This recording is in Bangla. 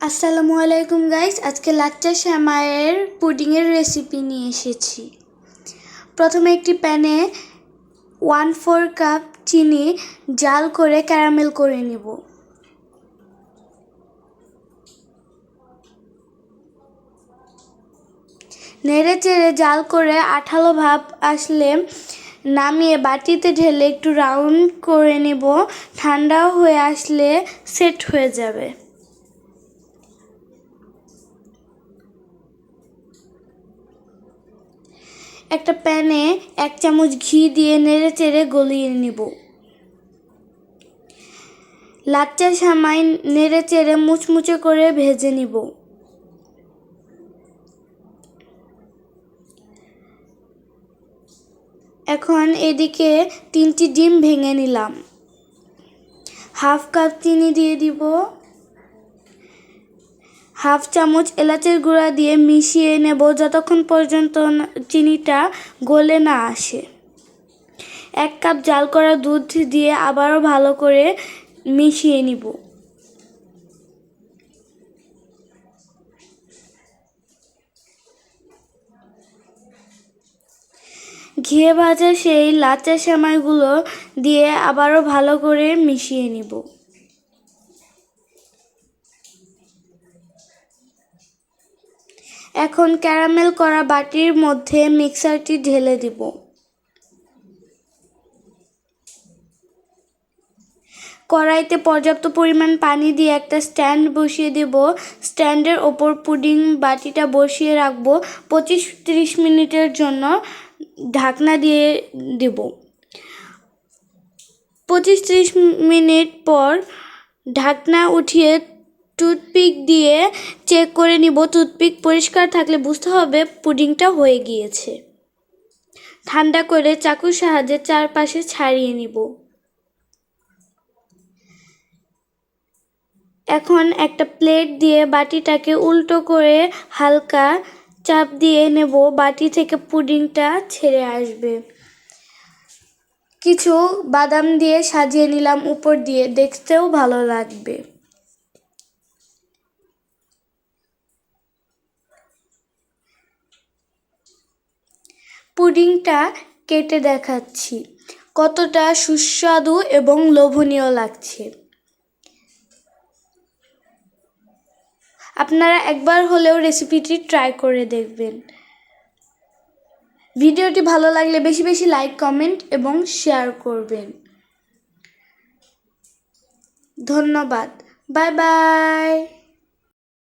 আসসালামু আলাইকুম গাইস, আজকে লাচ্চা শ্যামাইয়ের পুডিংয়ের রেসিপি নিয়ে এসেছি। প্রথমে একটি প্যানে ওয়ান ফোর কাপ চিনি জাল করে ক্যারামেল করে নেব। নেড়ে চেড়ে জাল করে আঠালো ভাব আসলে নামিয়ে বাটিতে ঢেলে একটু রাউন্ড করে নেব ঠান্ডা হয়ে আসলে সেট হয়ে যাবে। একটা প্যানে এক চামচ ঘি দিয়ে নেড়ে চেড়ে গলিয়ে নেব। লাচ্চা সামাই নেড়ে চেড়ে মুচমুচে করে ভেজে নিব। এখন এদিকে তিনটি ডিম ভেঙে নিলাম। হাফ কাপ চিনি দিয়ে দিব। হাফ চামচ এলাচের গুঁড়া দিয়ে মিশিয়ে নেব যতক্ষণ পর্যন্ত চিনিটা গলে না আসে। এক কাপ জাল করা দুধ দিয়ে আবারও ভালো করে মিশিয়ে নিব। ঘিয়ে ভাজা সেই লাচা সেমাইগুলো দিয়ে আবারও ভালো করে মিশিয়ে নিব। এখন ক্যারামেল করা বাটির মধ্যে মিক্সারটি ঢেলে দিব। কড়াইতে পর্যাপ্ত পরিমাণ পানি দিয়ে একটা স্ট্যান্ড বসিয়ে দেব। স্ট্যান্ডের ওপর পুডিং বাটিটা বসিয়ে রাখব পঁচিশ তিরিশ মিনিটের জন্য ঢাকনা দিয়ে দেব। পঁচিশ ত্রিশ মিনিট পর ঢাকনা উঠিয়ে টুথপিক দিয়ে চেক করে নিব। টুথপিক পরিষ্কার থাকলে বুঝতে হবে পুডিংটা হয়ে গিয়েছে। ঠান্ডা করে চাকুর সাহায্যে চারপাশে ছাড়িয়ে নিব। এখন একটা প্লেট দিয়ে বাটিটাকে উল্টো করে হালকা চাপ দিয়ে নেব। বাটি থেকে পুডিংটা ছেড়ে আসবে। কিছু বাদাম দিয়ে সাজিয়ে নিলাম উপর দিয়ে। দেখতেও ভালো লাগবে। পুডিংটা কেটে দেখাচ্ছি। কতটা সুস্বাদু এবং লোভনীয় লাগছে। আপনারা একবার হলেও রেসিপিটি ট্রাই করে দেখবেন। ভিডিওটি ভালো লাগলে বেশি বেশি লাইক, কমেন্ট এবং শেয়ার করবেন। ধন্যবাদ। Bye bye.